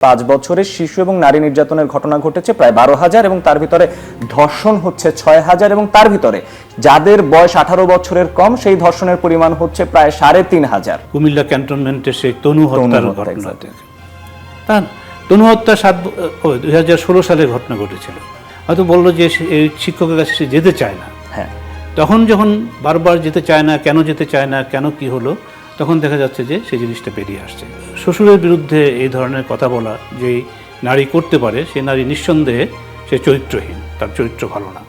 পাঁচ বছরের শিশু এবং নারী নির্যাতনের ঘটনা ঘটেছে প্রায় বারো হাজার এবং তার ভিতরে ধর্ষণ হচ্ছে ছয় হাজার এবং তার ভিতরে যাদের বয়স আঠারো বছরের কম সেই ধর্ষণের পরিমাণ হচ্ছে প্রায় সাড়ে তিন হাজার। কুমিল্লা ক্যান্টনমেন্টে সেই তনু হত্যার হত্যা, ঘটনা তনু হত্যা সাত দুই হাজার ষোলো সালে ঘটনা ঘটেছিল। হয়তো বলল যে এই শিক্ষকের কাছে সে যেতে চায় না। হ্যাঁ। তখন যখন বারবার যেতে চায় না কেন যেতে চায় না কেন কি হলো তখন দেখা যাচ্ছে যে সেই জিনিসটা বেরিয়ে আসছে। শ্বশুরের বিরুদ্ধে এই ধরনের কথা বলা যে নারী করতে পারে সেই নারী নিঃসন্দেহে সে চরিত্রহীন, তার চরিত্র ভালো না।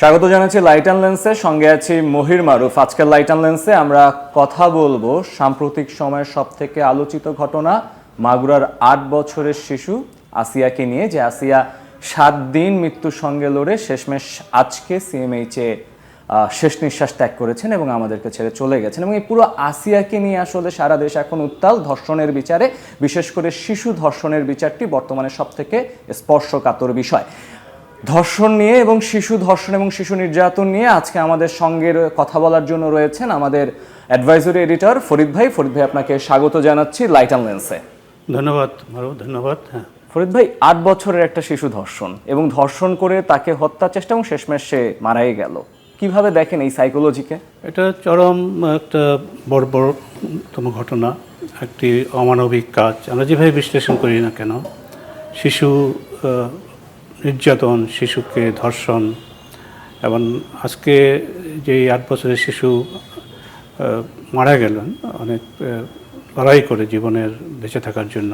স্বাগত জানাচ্ছি লাইট অ্যান্ড লেন্সে সঙ্গে আছি মহির মারুফ। আজকের লাইট অ্যান্ড লেন্সে আমরা কথা বলব সাম্প্রতিক সময়ের সব থেকে আলোচিত ঘটনা, মাগুরার আট বছরের শিশু আসিয়াকে নিয়ে, যে আসিয়া সাত দিন মৃত্যুর সঙ্গে লড়ে শেষমেশ আজকে সিএমএইচে শেষ নিঃশ্বাস ত্যাগ করেছেন এবং আমাদেরকে ছেড়ে চলে গেছেন। এবং এই পুরো আসিয়াকে নিয়ে আসলে সারা দেশ এখন উত্তাল। ধর্ষণের বিচারে, বিশেষ করে শিশু ধর্ষণের বিচারটি বর্তমানে সব থেকে স্পর্শকাতর বিষয়। ধর্ষণ নিয়ে এবং শিশু ধর্ষণ এবং শিশু নির্যাতন নিয়ে আজকে আমাদের সঙ্গে কথা বলার জন্য রয়েছেন আমাদের অ্যাডভাইজরি এডিটর ফরিদ ভাই। ফরিদ ভাই, আপনাকে স্বাগত জানাচ্ছি লাইট অ্যান্ড লেন্সে ধন্যবাদ ধন্যবাদ। হ্যাঁ। ফরিদ ভাই, আট বছরের একটা শিশু ধর্ষণ এবং ধর্ষণ করে তাকে হত্যা চেষ্টা এবং শেষমেশ সে মারাই গেল। কীভাবে দেখেন এই সাইকোলজিকে এটা চরম একটা বড় বড়তম ঘটনা, একটি অমানবিক কাজ। আমরা যেভাবে বিশ্লেষণ করি না কেন, শিশু নির্যাতন, শিশুকে ধর্ষণ, এবং আজকে যে আট বছরের শিশু মারা গেলেন, অনেক লড়াই করে জীবনের বেঁচে থাকার জন্য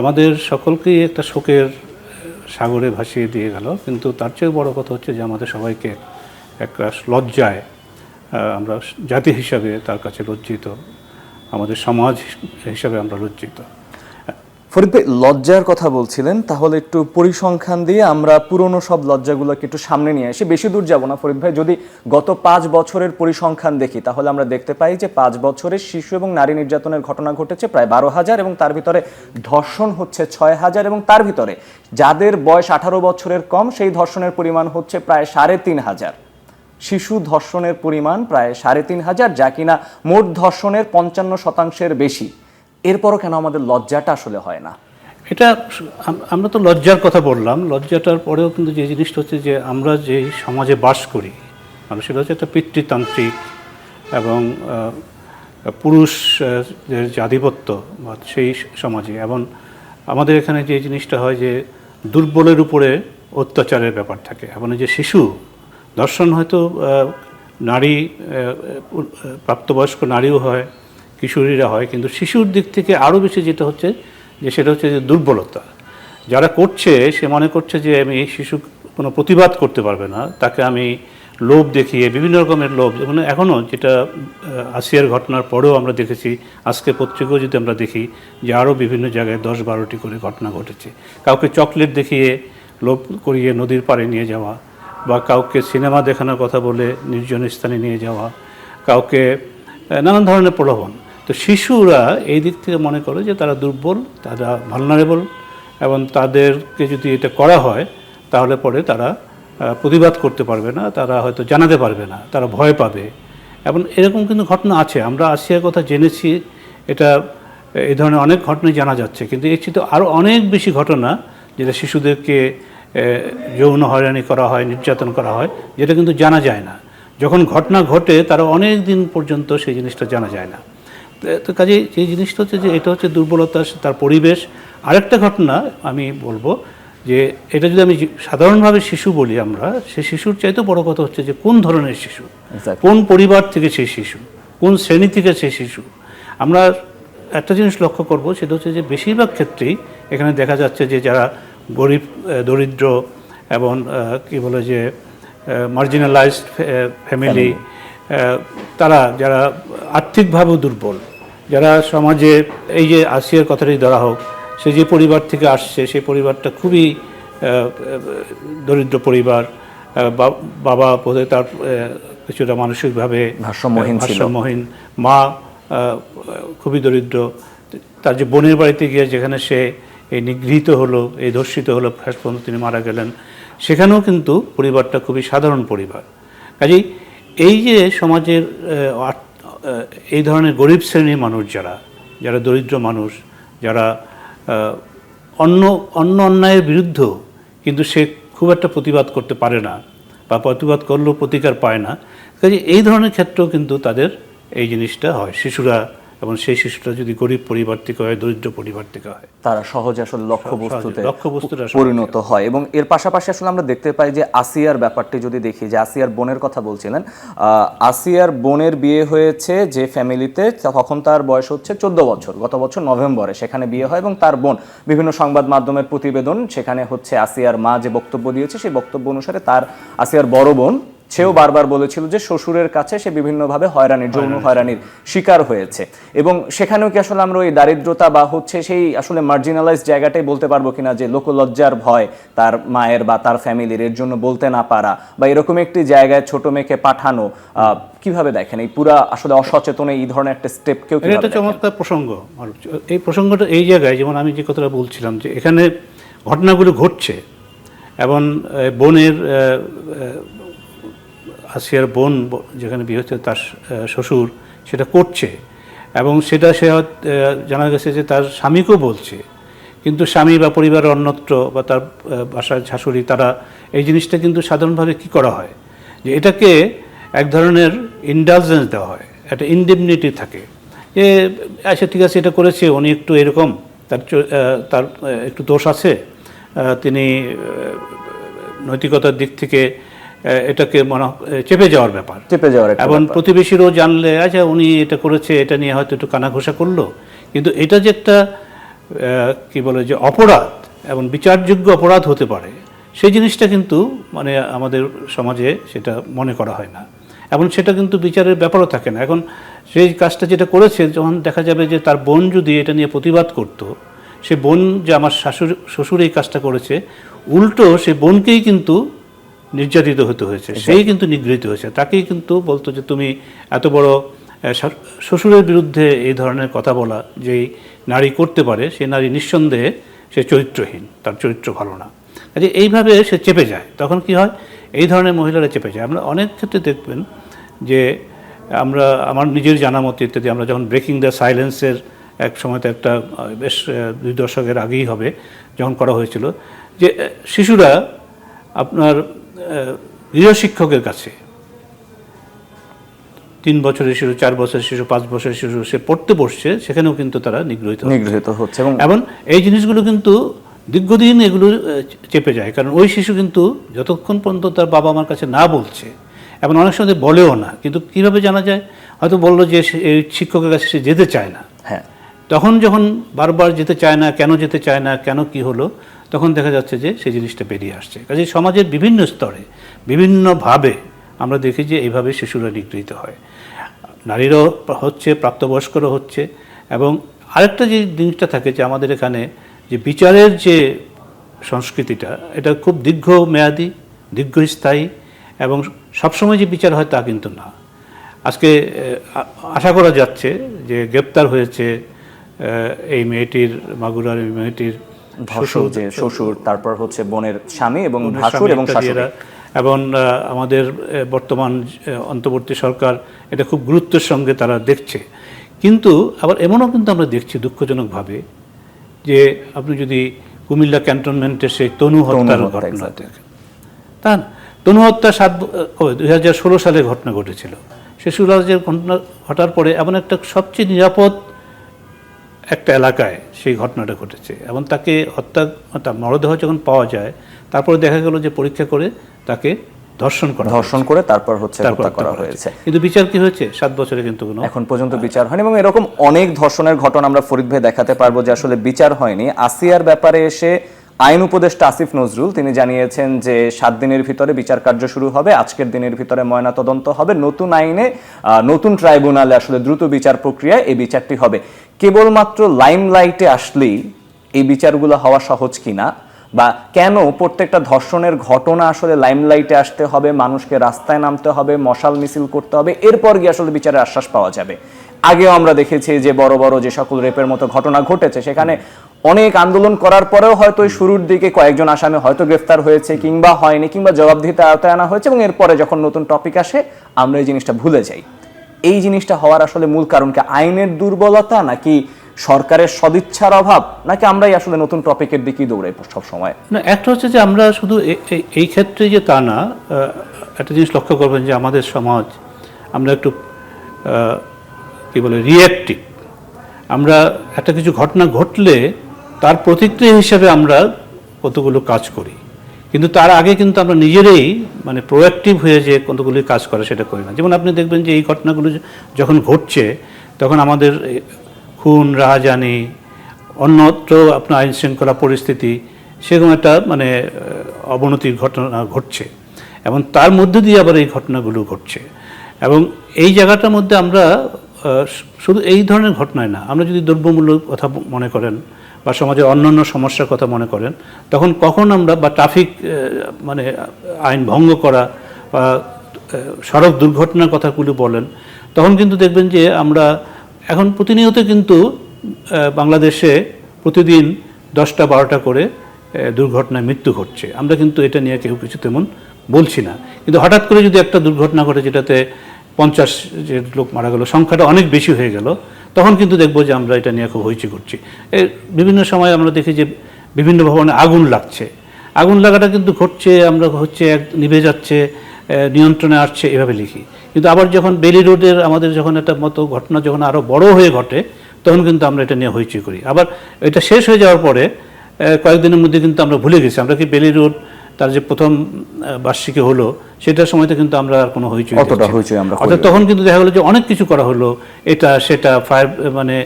আমাদের সকলকেই একটা শোকের সাগরে ভাসিয়ে দিয়ে গেল। কিন্তু তার চেয়ে বড় কথা হচ্ছে যে আমাদের সবাইকে একটা লজ্জায় আমরা জাতি হিসাবে তার কাছে লজ্জিত, আমাদের সমাজ হিসাবে আমরা লজ্জিত। ফরিদ, লজ্জার কথা বলছিলেন, তাহলে একটু পরিসংখ্যান দিয়ে আমরা পুরনো সব লজ্জাগুলোকে একটু সামনে নিয়ে আসি। বেশি দূর যাব না, ফরিদ ভাই। যদি গত পাঁচ বছরের পরিসংখ্যান দেখি, তাহলে আমরা দেখতে পাই যে পাঁচ বছরের শিশু এবং নারী নির্যাতনের ঘটনা ঘটেছে প্রায় বারো হাজার এবং তার ভিতরে ধর্ষণ হচ্ছে ছয় হাজার এবং তার ভিতরে যাদের বয়স আঠারো বছরের কম, সেই ধর্ষণের পরিমাণ হচ্ছে প্রায় সাড়ে তিন হাজার। শিশু ধর্ষণের পরিমাণ প্রায় সাড়ে তিন হাজার, যা কিনা মোট ধর্ষণের পঞ্চান্ন শতাংশের বেশি। এরপরও কেন আমাদের লজ্জাটা আসলে হয় না? এটা আমরা তো লজ্জার কথা বললাম। লজ্জাটার পরেও কিন্তু যে জিনিসটা হচ্ছে যে আমরা যে সমাজে বাস করি মানে সেটা হচ্ছে একটা পিতৃতান্ত্রিক এবং পুরুষ যে আধিপত্য সেই সমাজে এবং আমাদের এখানে যে জিনিসটা হয় যে দুর্বলের উপরে অত্যাচারের ব্যাপার থাকে। এবং যে শিশু, দর্শন হয়তো নারী প্রাপ্তবয়স্ক নারীও হয় কিশোরীরা হয়, কিন্তু শিশুর দিক থেকে আরও বেশি যেটা হচ্ছে যে সেটা হচ্ছে যে দুর্বলতা। যারা করছে, সে মনে করছে যে আমি শিশু কোনো প্রতিবাদ করতে পারবে না। তাকে আমি লোভ দেখিয়ে, বিভিন্ন রকমের লোভ, যেমন এখনও যেটা আসিয়ার ঘটনার পরেও আমরা দেখেছি, আজকে পত্রিকাও যদি আমরা দেখি, যে আরও বিভিন্ন জায়গায় দশ বারোটি করে ঘটনা ঘটেছে। কাউকে চকলেট দেখিয়ে, লোভ করিয়ে নদীর পাড়ে নিয়ে যাওয়া, বা কাউকে সিনেমা দেখানোর কথা বলে নির্জন স্থানে নিয়ে যাওয়া, কাউকে নানান ধরনের প্রলোভন। তো শিশুরা এই দিক থেকে মনে করে যে তারা দুর্বল, তারা ভালনারেবল এবং তাদেরকে যদি এটা করা হয়, তাহলে পরে তারা প্রতিবাদ করতে পারবে না, তারা হয়তো জানাতে পারবে না, তারা ভয় পাবে। এবং এরকম কিন্তু ঘটনা আছে, আমরা আসিয়ার কথা জেনেছি, এটা এই ধরনের অনেক ঘটনাই জানা যাচ্ছে, কিন্তু এর চেয়ে আরও অনেক বেশি ঘটনা যেটা শিশুদেরকে যৌন হয়রানি করা হয়, নির্যাতন করা হয়, যেটা কিন্তু জানা যায় না। যখন ঘটনা ঘটে তারা অনেক দিন পর্যন্ত সেই জিনিসটা জানা যায় না। তো- কাজে যে জিনিসটা হচ্ছে যে এটা হচ্ছে দুর্বলতা তার পরিবেশ। আরেকটা ঘটনা আমি বলব যে এটা যদি আমি সাধারণভাবে শিশু বলি আমরা সে শিশুর চাইতে বড় কথা হচ্ছে যে কোন ধরনের শিশু? কোন পরিবার থেকে সেই শিশু? কোন শ্রেণি থেকে সেই শিশু? আমরা একটা জিনিস লক্ষ্য করব সেটা হচ্ছে যে বেশিরভাগ ক্ষেত্রেই এখানে দেখা যাচ্ছে যে যারা গরিব দরিদ্র এবং কি বলে যে মার্জিনালাইজড ফ্যামিলি তারা যারা আর্থিকভাবেও দুর্বল যারা সমাজে এই যে আসিয়ার কথাটাই ধরা হোক সে যে পরিবার থেকে আসছে সেই পরিবারটা খুবই দরিদ্র পরিবার বাবা বোধহয় তার কিছুটা মানসিকভাবে ভারসাম্যহীন ভারসাম্যহীন। মা খুবই দরিদ্র। তার যে বোনের বাড়িতে গিয়ে যেখানে সে এই নিগৃহীত হলো এই ধর্ষিত হলো শেষ পর্যন্ত তিনি মারা গেলেন সেখানেও কিন্তু পরিবারটা খুবই সাধারণ পরিবার। কাজেই এই যে সমাজের এই ধরনের গরিব শ্রেণির মানুষ যারা যারা দরিদ্র মানুষ, যারা অন্য অন্য অন্যায়ের বিরুদ্ধ, কিন্তু সে খুব একটা প্রতিবাদ করতে পারে না বা প্রতিবাদ করলেও প্রতিকার পায় না। কাজে এই ধরনের ক্ষেত্রেও কিন্তু তাদের এই জিনিসটা হয়। শিশুরা এবং সেই শিশুটা যদি গরিব পরিবার থেকে হয় দরিদ্র পরিবার থেকে হয়। তারা সহজে আসলে লক্ষ্যবস্তুতে পরিণত হয়। এবং এর পাশাপাশি আসলে আমরা দেখতে পাই যে আসিয়ার ব্যাপারটি যদি দেখি যে আসিয়ার বোনের কথা বলছিলেন আসিয়ার বোনের বিয়ে হয়েছে যে ফ্যামিলিতে তখন তার বয়স হচ্ছে চোদ্দ বছর। গত বছর নভেম্বরে সেখানে বিয়ে হয় এবং তার বোন বিভিন্ন সংবাদ মাধ্যমের প্রতিবেদন সেখানে হচ্ছে আসিয়ার মা যে বক্তব্য দিয়েছে সেই বক্তব্য অনুসারে তার আসিয়ার বড় বোন সেও বারবার বলেছিল যে শ্বশুরের কাছে সে বিভিন্নভাবে হয়রানির যৌন হয়রানির শিকার হয়েছে। এবং সেখানেও কি আসলে আমরা ওই দারিদ্রতা বা হচ্ছে সেই আসলে মার্জিনালাইজ জায়গাটাই বলতে পারব কিনা যে লোকলজ্জার ভয় তার মায়ের বা তার ফ্যামিলির এর জন্য বলতে না পারা বা এরকম একটি জায়গায় ছোট মেয়েকে পাঠানো আহ, কীভাবে দেখেন? এই পুরা আসলে অসচেতনে এই ধরনের একটা স্টেপ কেউ এটা চমৎকার প্রসঙ্গ এই প্রসঙ্গটা এই জায়গায় যেমন আমি যে কথাটা বলছিলাম যে এখানে ঘটনাগুলো ঘটছে এবং বোনের আসিয়ার বোন যেখানে বিয়ে হচ্ছে তার শ্বশুর সেটা করছে এবং সেটা সে জানা গেছে যে তার স্বামীকেও বলছে। কিন্তু স্বামী বা পরিবারের অন্যত্র বা তার বাসার শাশুড়ি, তারা এই জিনিসটা কিন্তু সাধারণভাবে কি করা হয়? যে এটাকে এক ধরনের ইন্ডালজেন্স দেওয়া হয়, একটা ইনডিমনিটি থাকে। যে আচ্ছা ঠিক আছে, এটা করেছে, উনি একটু এরকম, তার তার একটু দোষ আছে তিনি নৈতিকতার দিক থেকে এটাকে মনে চেপে যাওয়ার ব্যাপার। চেপে যাওয়ার এবং প্রতিবেশীরও জানলে আচ্ছা উনি এটা করেছে এটা নিয়ে হয়তো একটু কানাঘোষা করল। কিন্তু এটা যে একটা কি বলে যে অপরাধ এবং বিচারযোগ্য অপরাধ হতে পারে সেই জিনিসটা কিন্তু মানে আমাদের সমাজে সেটা মনে করা হয় না। এবং সেটা কিন্তু বিচারের ব্যাপারও থাকে না। এখন সেই কাজটা যেটা করেছে যখন দেখা যাবে যে তার বোন যদি এটা নিয়ে প্রতিবাদ করতো সে বোন যে আমার শাশুড় শ্বশুর এই কাজটা করেছে উল্টো সে বোনকেই কিন্তু নির্যাতিত হতে হয়েছে। সেই কিন্তু নিগৃহীত হয়েছে। তাকেই কিন্তু বলতো যে তুমি এত বড় শ্বশুরের বিরুদ্ধে এই ধরনের কথা বলা যেই নারী করতে পারে সেই নারী নিঃসন্দেহে সে চরিত্রহীন তার চরিত্র ভালো না। কাজে এইভাবে সে চেপে যায়। তখন কি হয়? এই ধরনের মহিলারা চেপে যায়। আমরা অনেক ক্ষেত্রে দেখবেন যে আমরা আমার নিজের জানা মতে ইত্যাদি আমরা যখন ব্রেকিং দ্য সাইলেন্সের এক সময়তে একটা বেশ দুই দশকের আগেই হবে যখন করা হয়েছিল যে শিশুরা আপনার গৃহশিক্ষকের কাছে। তিন বছরের শিশু চার বছরের শিশু পাঁচ বছরের শিশু সে পড়তে বসছে সেখানেও কিন্তু তারা নিগৃহীত। নিগৃহীত হচ্ছে এবং এই জিনিসগুলো কিন্তু দীর্ঘদিন এগুলো চেপে যায়। কারণ ওই শিশু কিন্তু যতক্ষণ পর্যন্ত তার বাবা মার কাছে না বলছে এবং অনেক সময় বলেও না কিন্তু কীভাবে জানা যায়? হয়তো বলল যে এই শিক্ষকের কাছে সে যেতে চায় না। হ্যাঁ। তখন যখন বারবার যেতে চায় না কেন যেতে চায় না কেন কি হলো তখন দেখা যাচ্ছে যে সেই জিনিসটা বেরিয়ে আসছে। কাজে সমাজের বিভিন্ন স্তরে বিভিন্নভাবে আমরা দেখি যে এইভাবে শিশুরা নিগৃহীত হয়। নারীরও হচ্ছে, প্রাপ্তবয়স্করও হচ্ছে এবং আরেকটা যে জিনিসটা থাকে যে আমাদের এখানে যে বিচারের যে সংস্কৃতিটা, এটা খুব দীর্ঘমেয়াদী, দীর্ঘস্থায়ী এবং সবসময় যে বিচার হয় তা কিন্তু না। আজকে আশা করা যাচ্ছে যে গ্রেপ্তার হয়েছে এই মেয়েটির, মাগুরার এই মেয়েটির ধর্ষক যে শ্বশুর। তারপর হচ্ছে বোনের স্বামী এবং ভাসুর এবং শাশুড়ি। এবং আমাদের বর্তমান অন্তর্বর্তী সরকার এটা খুব গুরুত্বের সঙ্গে তারা দেখছে। কিন্তু আবার এমনও কিন্তু আমরা দেখছি দুঃখজনকভাবে যে আপনি যদি কুমিল্লা ক্যান্টনমেন্টের সেই তনু হত্যার হত্যা, ঘটনা দেখেন। তা তনু হত্যা সাত দুই হাজার ষোলো সালে ঘটনা ঘটেছিল। সে সুরাজের ঘটনা ঘটার পরে এমন একটা সবচেয়ে নিরাপদ একটা এলাকায় সেই ঘটনাটা ঘটেছে এবং তাকে হত্যা তার মরদেহ যখন পাওয়া যায় তারপরে দেখা গেল যে পরীক্ষা করে তাকে ধর্ষণ করা ধর্ষণ করে তারপর হচ্ছে করা হত্যা করা হয়েছে। কিন্তু বিচার কি হয়েছে? সাত বছরে কিন্তু কোনো এখন পর্যন্ত বিচার হয়নি এবং এরকম অনেক ধর্ষণের ঘটনা আমরা ফরিদ ভাই দেখাতে পারব যে আসলে বিচার হয়নি। আসিয়ার ব্যাপারে এসে আইন উপদেষ্টা আসিফ নজরুল, তিনি জানিয়েছেন যে সাত দিনের ভিতরে বিচার কার্য শুরু হবে, আজকের দিনের ভিতরে ময়নাতদন্ত হবে। নতুন আইনে নতুন ট্রাইব্যুনালে আসলে দ্রুত বিচার প্রক্রিয়ায় এই বিচারটি হবে। কেবলমাত্র লাইমলাইটে আসলেই এই বিচারগুলো হওয়া সহজ কিনা বা কেন প্রত্যেকটা ধর্ষণের ঘটনা আসলে লাইমলাইটে আসতে হবে, মানুষকে রাস্তায় নামতে হবে, মশাল মিছিল করতে হবে, এরপর গিয়ে আসলে বিচারের আশ্বাস পাওয়া যাবে। আগেও আমরা দেখেছি যে বড় বড় যে সকল রেপের মতো ঘটনা ঘটেছে, সেখানে অনেক আন্দোলন করার পরেও হয়তো শুরুর দিকে কয়েকজন আসামি হয়তো গ্রেফতার হয়েছে কিংবা হয়নি, কিংবা জবাবদিহিতে আওতায় আনা হয়েছে এবং এরপরে যখন নতুন টপিক আসে, আমরা এই জিনিসটা ভুলে যাই। এই জিনিসটা হওয়ার আসলে মূল কারণ কি, আইনের দুর্বলতা নাকি সরকারের সদিচ্ছার অভাব, নাকি আমরাই আসলে নতুন টপিকের দিকেই দৌড়াই সব সময় না, একটা হচ্ছে যে আমরা শুধু এই ক্ষেত্রে যে তা না একটা জিনিস লক্ষ্য করবেন যে আমাদের সমাজ, আমরা একটু কি বলে রিয়াক্টিভ আমরা একটা কিছু ঘটনা ঘটলে তার প্রতিক্রিয়া হিসাবে আমরা কতগুলো কাজ করি। কিন্তু তার আগে কিন্তু আমরা নিজেরাই মানে প্রোয়াক্টিভ হয়ে যে কতগুলি কাজ করে সেটা করি না। যেমন আপনি দেখবেন যে এই ঘটনাগুলো যখন ঘটছে, তখন আমাদের খুন, রাহাজানি, অন্যত্র আপনার আইন শৃঙ্খলা পরিস্থিতি, সেরকম একটা মানে অবনতির ঘটনা ঘটছে। এবং তার মধ্যে দিয়ে আবার এই ঘটনাগুলো ঘটছে। এবং এই জায়গাটার মধ্যে আমরা শুধু এই ধরনের ঘটনায় না, আমরা যদি দ্রব্যমূল্য কথা মনে করেন বা সমাজের অন্যান্য সমস্যার কথা মনে করেন, তখন কখন আমরা বা ট্রাফিক মানে আইন ভঙ্গ করা বা সড়ক দুর্ঘটনার কথাগুলো বলেন, তখন কিন্তু দেখবেন যে আমরা এখন প্রতিনিয়ত কিন্তু বাংলাদেশে প্রতিদিন দশটা বারোটা করে দুর্ঘটনায় মৃত্যু ঘটছে। আমরা কিন্তু এটা নিয়ে কেউ কিছু তেমন বলছি না। কিন্তু হঠাৎ করে যদি একটা দুর্ঘটনা ঘটে যেটাতে পঞ্চাশ যে লোক মারা গেল, সংখ্যাটা অনেক বেশি হয়ে গেল। তখন কিন্তু দেখব যে আমরা এটা নিয়ে খুব হইচি করছি। এর বিভিন্ন সময় আমরা দেখি যে বিভিন্ন ভবনে আগুন লাগছে। আগুন লাগাটা কিন্তু ঘটছে, আমরা হচ্ছে এক নিভে যাচ্ছে নিয়ন্ত্রণে আসছে, এভাবে লিখি। কিন্তু আবার যখন বেলি রোডের আমাদের যখন একটা মতো ঘটনা যখন আরও বড় হয়ে ঘটে, তখন কিন্তু আমরা এটা নিয়ে হইচই করি। আবার এটা শেষ হয়ে যাওয়ার পরে কয়েকদিনের মধ্যে কিন্তু আমরা ভুলে গেছি। আমরা কি বেলি রোড তার যে প্রথম বার্ষিকী হলো সেটার সময়তে কিন্তু আমরা আর কোনো হইচই অতটা হইচই আমরা অর্থাৎ তখন কিন্তু দেখা গেলো যে অনেক কিছু করা হলো এটা সেটা ফায়ার মানে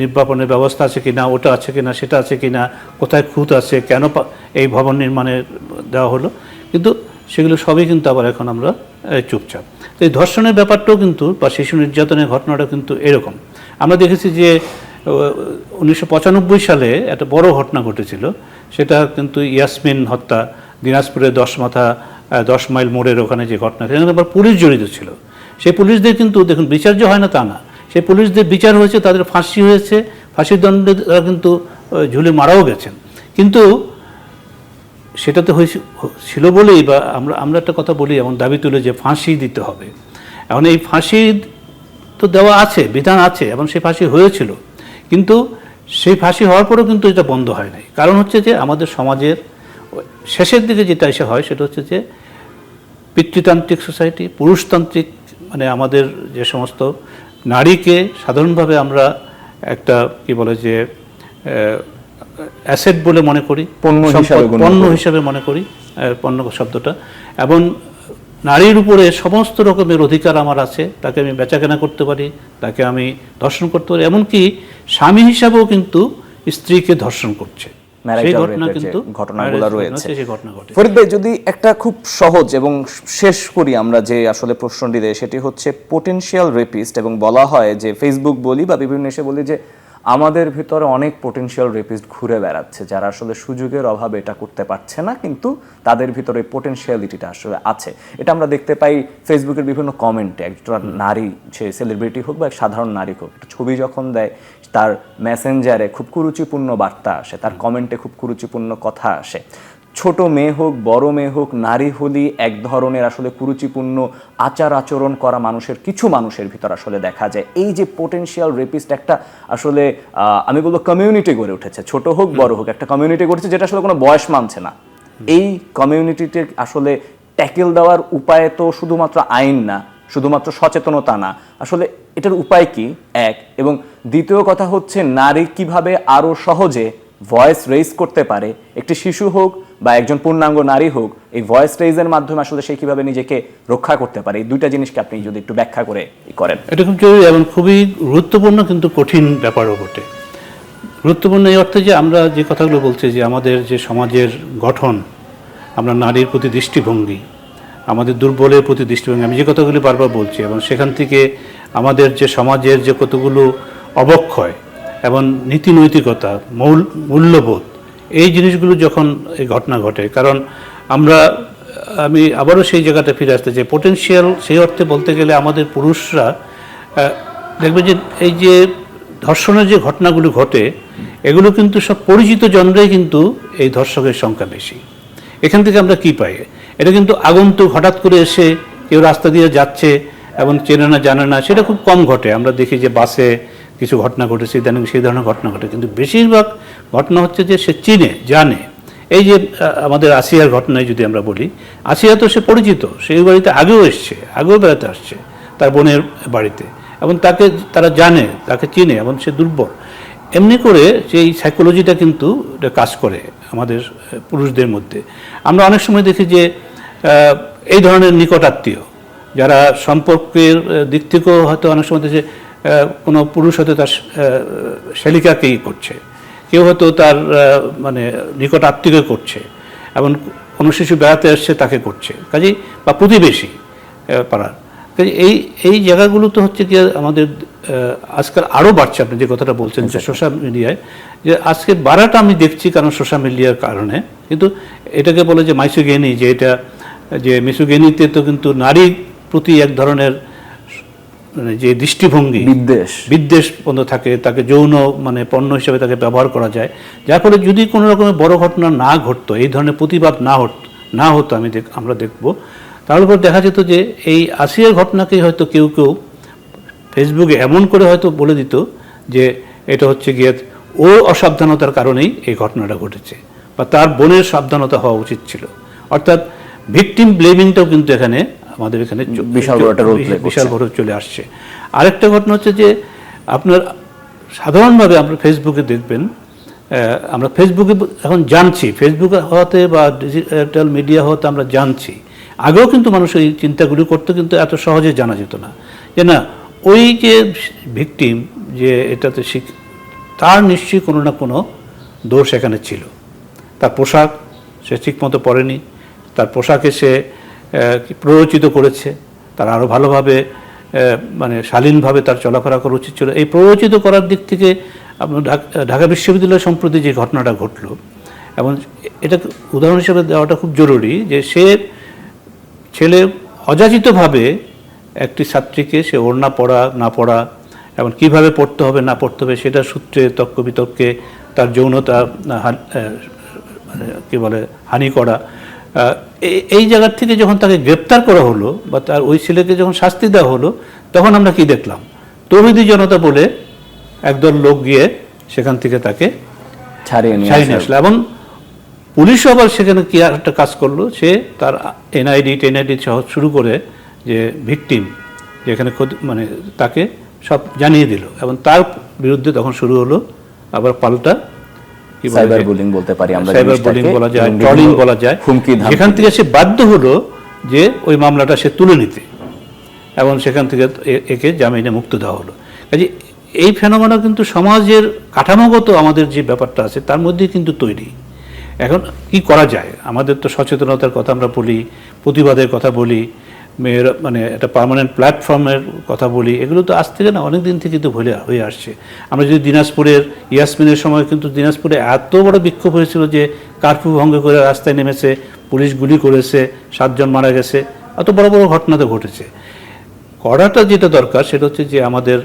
নির্বাপনের ব্যবস্থা আছে কিনা ওটা আছে কিনা সেটা আছে কিনা কোথায় খুঁত আছে কেন এই ভবন নির্মাণে দেওয়া হলো। কিন্তু সেগুলো সবই কিন্তু আবার এখন আমরা চুপচাপ। তো এই ধর্ষণের ব্যাপারটাও কিন্তু বা শিশু নির্যাতনের ঘটনাটা কিন্তু এরকম। আমরা দেখেছি যে উনিশশো পঁচানব্বই সালে একটা বড় ঘটনা ঘটেছিল সেটা কিন্তু ইয়াসমিন হত্যা দিনাজপুরের দশ মাথা দশ মাইল মোড়ের ওখানে যে ঘটনা সেখানে আবার পুলিশ জড়িত ছিল। সেই পুলিশদের কিন্তু, দেখুন, বিচার যে হয় না তা না। সেই পুলিশদের বিচার হয়েছে, তাদের ফাঁসি হয়েছে, ফাঁসির দণ্ডে তারা কিন্তু ঝুলে মারাও গেছেন। কিন্তু সেটাতে হয়েছে, ছিল বলেই বা আমরা আমরা একটা কথা বলি, এমন দাবি তুলে যে ফাঁসি দিতে হবে। এখন এই ফাঁসি তো দেওয়া আছে, বিধান আছে, এবং সেই ফাঁসি হয়েছিল। কিন্তু সেই ফাঁসি হওয়ার পরেও কিন্তু এটা বন্ধ হয় নাই। কারণ হচ্ছে যে আমাদের সমাজের শেষের দিকে যেটা এসে হয় সেটা হচ্ছে যে পিতৃতান্ত্রিক সোসাইটি পুরুষতান্ত্রিক মানে আমাদের যে সমস্ত নারীকে সাধারণভাবে আমরা একটা কি বলে যে অ্যাসেট বলে মনে করি পণ্য হিসাবে মনে করি পণ্য শব্দটা। এবং নারীর উপরে সমস্ত রকমের অধিকার আমার আছে তাকে আমি বেচাকেনা করতে পারি তাকে আমি ধর্ষণ করতে পারি এমনকি স্বামী হিসাবেও কিন্তু স্ত্রীকে ধর্ষণ করছে। ঘটনাগুলো রয়েছে। ফরিদ ভাই যদি একটা খুব সহজ এবং শেষ করি আমরা যে আসলে প্রশ্নটি দেয় সেটি হচ্ছে পোটেনশিয়াল রেপিস্ট এবং বলা হয় যে ফেসবুক বলি বা বিভিন্ন এসে বলি যে আমাদের ভিতরে অনেক পোটেনশিয়াল রেপিস্ট ঘুরে বেড়াচ্ছে, যারা আসলে সুযোগের অভাবে এটা করতে পারছে না, কিন্তু তাদের ভিতরে পোটেনশিয়ালিটিটা আসলে আছে। এটা আমরা দেখতে পাই ফেসবুকের বিভিন্ন কমেন্টে একটা নারী, সে সেলিব্রিটি হোক বা সাধারণ নারী হোক, একটা ছবি যখন দেয়, তার মেসেঞ্জারে খুব কুরুচিপূর্ণ বার্তা আসে, তার কমেন্টে খুব কুরুচিপূর্ণ কথা আসে। ছোট মেয়ে হোক, বড় মেয়ে হোক, নারী হলি এক ধরনের আসলে কুরুচিপূর্ণ আচার আচরণ করা মানুষের, কিছু মানুষের ভিতর আসলে দেখা যায়। এই যে পোটেনশিয়াল রেপিস্ট একটা আসলে আমি বলব কমিউনিটি গড়ে উঠেছে। ছোট হোক, বড় হোক, একটা কমিউনিটি গড়েছে যেটা আসলে কোনো বয়স মানছে না। এই কমিউনিটিতে আসলে ট্যাকেল দেওয়ার উপায় তো শুধুমাত্র আইন না, শুধুমাত্র সচেতনতা না। আসলে এটার উপায় কি? এক, এবং দ্বিতীয় কথা হচ্ছে, নারী কীভাবে আরও সহজে ভয়েস রেজ করতে পারে? একটি শিশু হোক বা একজন পূর্ণাঙ্গ নারী হোক, এই ভয়েস রেজের মাধ্যমে আসলে সে কীভাবে নিজেকে রক্ষা করতে পারে? এই দুইটা জিনিসকে আপনি যদি একটু ব্যাখ্যা করে করেন। এটা খুব জরুরি এবং খুবই গুরুত্বপূর্ণ কিন্তু কঠিন ব্যাপারও বটে। গুরুত্বপূর্ণ এই অর্থে যে আমরা যে কথাগুলো বলছি যে আমাদের যে সমাজের গঠন, আমরা নারীর প্রতি দৃষ্টিভঙ্গি, আমাদের দুর্বলের প্রতি দৃষ্টিভঙ্গি, আমি যে কথাগুলি বারবার বলছি, এবং সেখান থেকে আমাদের যে সমাজের যে কতগুলো অবক্ষয়, এবং নীতি নৈতিকতা মূল, মূল্যবোধ এই জিনিসগুলো যখন এই ঘটনা ঘটে, কারণ আমরা, আমি আবারও সেই জায়গাটা ফিরে আসতে চাই। পোটেন্সিয়াল সেই অর্থে বলতে গেলে আমাদের পুরুষরা দেখবে যে এই যে ধর্ষণের যে ঘটনাগুলো ঘটে, এগুলো কিন্তু সব পরিচিত জনরাই কিন্তু এই ধর্ষকের সংখ্যা বেশি। এখান থেকে আমরা কি পাই? এটা কিন্তু আগন্তুক হঠাৎ করে এসে কেউ রাস্তা দিয়ে যাচ্ছে এবং চেনে না, জানে না, সেটা খুব কম ঘটে। আমরা দেখি যে বাসে কিছু ঘটনা ঘটেছে, ইদানিং সেই ধরনের ঘটনা ঘটে। কিন্তু বেশিরভাগ ঘটনা হচ্ছে যে সে চিনে জানে। এই যে আমাদের আসিয়ার ঘটনায় যদি আমরা বলি আসিয়া তো সে পরিচিত সেই বাড়িতে আগেও এসছে আগেও বেড়াতে আসছে তার বোনের বাড়িতে। এবং তাকে তারা জানে তাকে চিনে এবং সে দুর্বল। এমনি করে সেই সাইকোলজিটা কিন্তু এটা কাজ করে আমাদের পুরুষদের মধ্যে। আমরা অনেক সময় দেখি যে এই ধরনের নিকটাত্মীয় যারা সম্পর্কের দিক থেকেও হয়তো অনেক সময় দেখি কোনো পুরুষ হয়তো তার আহ, শ্যালিকাকেই করছে। কেউ হয়তো তার মানে নিকট আত্মীয় করছে এবং কোনো শিশু বেড়াতে আসছে তাকে করছে। কাজেই বা প্রতিবেশী পাড়ার। কাজে এই এই জায়গাগুলো তো হচ্ছে কি আমাদের আজকাল আরও বাড়ছে। আপনি যে কথাটা বলছেন যে সোশ্যাল মিডিয়ায় যে আজকে বাড়াটা আমি দেখছি কারণ সোশ্যাল মিডিয়ার কারণে। কিন্তু এটাকে বলে যে মাইসোগেনি যে এটা যে মিসোগেনিতে তো কিন্তু নারীর প্রতি এক ধরনের মানে যে দৃষ্টিভঙ্গি বিদ্বেষ। বিদ্বেষ পর্যন্ত থাকে তাকে যৌন মানে পণ্য হিসেবে তাকে ব্যবহার করা যায়। যার ফলে যদি কোনো রকমের বড় ঘটনা না ঘটতো এই ধরনের প্রতিবাদ না হতো না হতো আমি দেখ আমরা দেখব। তার উপর দেখা যেত যে এই আসিয়ার ঘটনাকেই হয়তো কেউ কেউ ফেসবুকে এমন করে হয়তো বলে দিত যে এটা হচ্ছে গিয়ে ও অসাবধানতার কারণেই এই ঘটনাটা ঘটেছে বা তার বোনের সাবধানতা হওয়া উচিত ছিল। অর্থাৎ ভিকটিম ব্লেমিংটাও কিন্তু এখানে আমাদের এখানে বিশাল বড় একটা play বিশাল বড় চলে আসছে। আরেকটা ঘটনা হচ্ছে যে আপনার সাধারণভাবে আমরা ফেসবুকে দেখবেন আমরা ফেসবুকে এখন জানছি। ফেসবুকে হওয়াতে বা ডিজিটাল মিডিয়া হওয়াতে আমরা জানছি। আগেও কিন্তু মানুষ এই চিন্তাগুলি করতো কিন্তু এত সহজে জানা যেত না। যে না ওই যে ভিকটিম যে এটাতে শিখ তার নিশ্চয়ই কোনো না কোনো দোষ এখানে ছিল। তার পোশাক সে ঠিকমতো পরেনি তার পোশাকে সে প্ররোচিত করেছে। তার আরও ভালোভাবে মানে শালীনভাবে তার চলাফেরা করা উচিত ছিল। এই প্ররোচিত করার দিক থেকে আপনার ঢাকা বিশ্ববিদ্যালয় সম্প্রতি যে ঘটনাটা ঘটলো, এবং এটা উদাহরণ হিসেবে দেওয়াটা খুব জরুরি যে সে ছেলে অযাচিতভাবে একটি ছাত্রীকে সে ওড়না পড়া, না পড়া, এবং কীভাবে পড়তে হবে, না পড়তে হবে, সেটা সূত্রে, তর্ক বিতর্কে তার যৌনতা মানে কী বলে, হানি করা এই- এই জায়গার থেকে যখন তাকে গ্রেপ্তার করা হলো বা তার ওই ছেলেকে যখন শাস্তি দেওয়া হলো তখন আমরা কি দেখলাম? তৌহিদি জনতা বলে একদল লোক গিয়ে সেখান থেকে তাকে ছাড়িয়ে নিয়ে আসলো। এবং পুলিশও আবার সেখানে কি আর একটা কাজ করল? সে তার এনআইডি টেনআইডি সহ শুরু করে যে ভিকটিম যেখানে মানে তাকে সব জানিয়ে দিল। এবং তার বিরুদ্ধে তখন শুরু হলো আবার পাল্টা সাইবার বুলিং বলতে পারি আমরা সাইবার বুলিং বলা যায় ট্রলিং বলা যায়। হুমকি যেখান থেকে সে বাধ্য হলো যে ওই মামলাটা সে তুলে নিতে এবং সেখান থেকে একে জামিনে মুক্ত দেওয়া হলো। কাজে এই ফেনোমেনা কিন্তু সমাজের কাঠামোগত আমাদের যে ব্যাপারটা আছে তার মধ্যে কিন্তু তৈরি। এখন কি করা যায়? আমাদের তো সচেতনতার কথা আমরা বলি প্রতিবাদের কথা বলি মেয়েরা মানে একটা পার্মানেন্ট প্ল্যাটফর্মের কথা বলি, এগুলো তো আজ থেকে না অনেক দিন থেকে তো ভুলে হয়ে আসছে। আমরা যদি দিনাজপুরের ইয়াসমিনের সময় কিন্তু দিনাজপুরে এত বড় বিক্ষোভ হয়েছিল যে কারফিউ ভঙ্গ করে রাস্তায় নেমেছে, পুলিশ গুলি করেছে, সাতজন মারা গেছে, এত বড় বড় ঘটনা তো ঘটেছে। করাটা যেটা দরকার, সেটা হচ্ছে যে আমাদের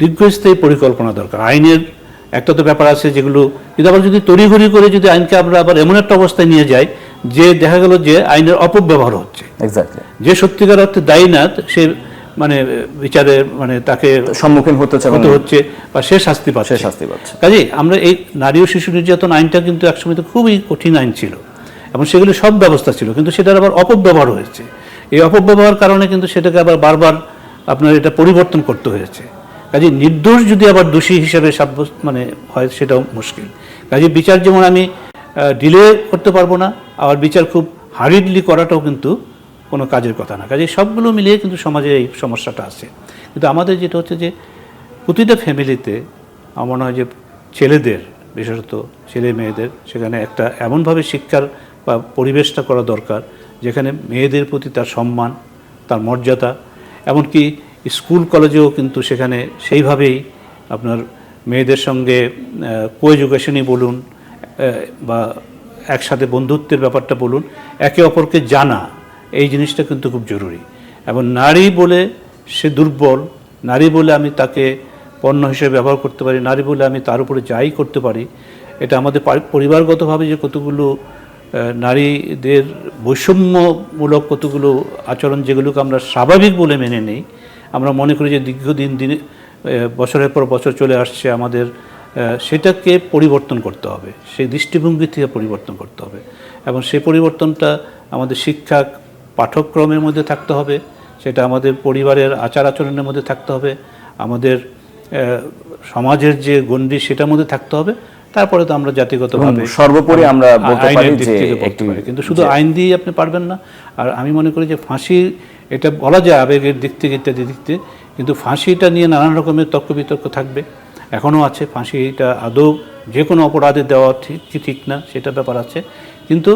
দীর্ঘস্থায়ী পরিকল্পনা দরকার। আইনের একটা তো ব্যাপার আছে যেগুলো, কিন্তু আবার যদি তড়িঘড়ি করে যদি আইনকে আমরা আবার এমন একটা অবস্থায় নিয়ে যাই যে দেখা গেল যে আইনের অপব্যবহার হচ্ছে। যে সত্যিকার অর্থে দায়ী না সে মানে বিচারে মানে তাকে সম্মুখীন হতে হচ্ছে হতে হচ্ছে বা সে শাস্তি পাচ্ছে। শাস্তি পাচ্ছে। কাজে আমরা এই নারী ও শিশু নির্যাতন আইনটা কিন্তু একসময় তো খুবই কঠিন আইন ছিল এবং সেগুলো সব ব্যবস্থা ছিল কিন্তু সেটার আবার অপব্যবহার হয়েছে। এই অপব্যবহার কারণে কিন্তু সেটাকে আবার বারবার আপনার এটা পরিবর্তন করতে হয়েছে। কাজে নির্দোষ যদি আবার দোষী হিসেবে সাব্যস্ত মানে হয় সেটাও মুশকিল। কাজে বিচার যেমন আমি ডিলে করতে পারব না আবার বিচার খুব হারিডলি করাটাও কিন্তু কোনো কাজের কথা না। কাজে সবগুলো মিলিয়ে কিন্তু সমাজে এই সমস্যাটা আছে। কিন্তু আমাদের যেটা হচ্ছে যে, প্রতিটা ফ্যামিলিতে আমার মনে হয় যে ছেলেদের, বিশেষত ছেলে মেয়েদের, সেখানে একটা এমনভাবে শিক্ষার বা পরিবেশটা করা দরকার, যেখানে মেয়েদের প্রতি তার সম্মান, তার মর্যাদা, এমনকি স্কুল, কলেজেও কিন্তু সেখানে সেইভাবেই আপনার মেয়েদের সঙ্গে কো এডুকেশনই বলুন বা একসাথে বন্ধুত্বের ব্যাপারটা বলুন, একে অপরকে জানা, এই জিনিসটা কিন্তু খুব জরুরি। এবং নারী বলে সে দুর্বল, নারী বলে আমি তাকে পণ্য হিসেবে ব্যবহার করতে পারি, নারী বলে আমি তার উপরে যাই করতে পারি, এটা আমাদের পরিবারগতভাবে যে কতগুলো নারীদের বৈষম্যমূলক কতগুলো আচরণ যেগুলোকে আমরা স্বাভাবিক বলে মেনে নেই, আমরা মনে করি যে দীর্ঘদিন দিনে বছরের পর বছর চলে আসছে আমাদের সেটাকে পরিবর্তন করতে হবে। সেই দৃষ্টিভঙ্গি থেকে পরিবর্তন করতে হবে। এবং সেই পরিবর্তনটা আমাদের শিক্ষা পাঠ্যক্রমের মধ্যে থাকতে হবে সেটা আমাদের পরিবারের আচার আচরণের মধ্যে থাকতে হবে আমাদের সমাজের যে গণ্ডি সেটার মধ্যে থাকতে হবে। তারপরে তো আমরা জাতিগতভাবে সর্বোপরি আমরা বলতে পারি যে। কিন্তু শুধু আইন দিয়ে আপনি পারবেন না। আর আমি মনে করি যে ফাঁসি এটা বলা যায় আবেগের দিক থেকে ইত্যাদি দিক থেকে কিন্তু ফাঁসিটা নিয়ে নানান রকমের তর্ক বিতর্ক থাকবে। এখনও আছে ফাঁসিটা আদৌ যে কোনো অপরাধে দেওয়া ঠিক ঠিক না সেটা ব্যাপার আছে। কিন্তু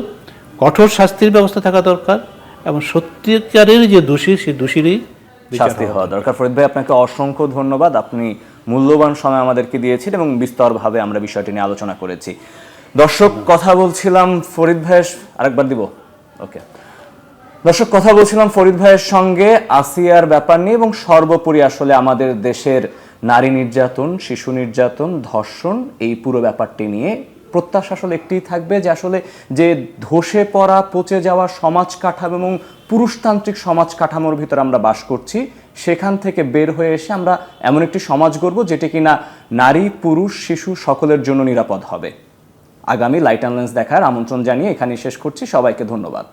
কঠোর শাস্তির ব্যবস্থা থাকা দরকার এবং সত্যিকারের যে দোষী সেই দোষীরই শাস্তি হওয়া দরকার। ফরিদ ভাই আপনাকে অসংখ্য ধন্যবাদ। আপনি মূল্যবান সময় আমাদেরকে দিয়েছেন এবং বিস্তরভাবে আমরা বিষয়টি নিয়ে আলোচনা করেছি। দর্শক কথা বলছিলাম ফরিদ ভাইয়ের আরেকবার দিব? ওকে। দর্শক কথা বলছিলাম ফরিদ ভাইয়ের সঙ্গে। আসিয়ার ব্যাপার নিয়ে এবং সর্বোপরি আসলে আমাদের দেশের নারী নির্যাতন, শিশু নির্যাতন, ধর্ষণ, এই পুরো ব্যাপারটি নিয়ে প্রত্যাশা আসলে একটি থাকবে যে আসলে যে ধসে পড়া, পচে যাওয়া সমাজ কাঠামো এবং পুরুষতান্ত্রিক সমাজ কাঠামোর ভিতরে আমরা বাস করছি, সেখান থেকে বের হয়ে এসে আমরা এমন একটি সমাজ গড়ব যেটি কিনা নারী, পুরুষ, শিশু সকলের জন্য নিরাপদ হবে। আগামী লাইট অ্যান্ড দেখার আমন্ত্রণ জানিয়ে এখানে শেষ করছি। সবাইকে ধন্যবাদ।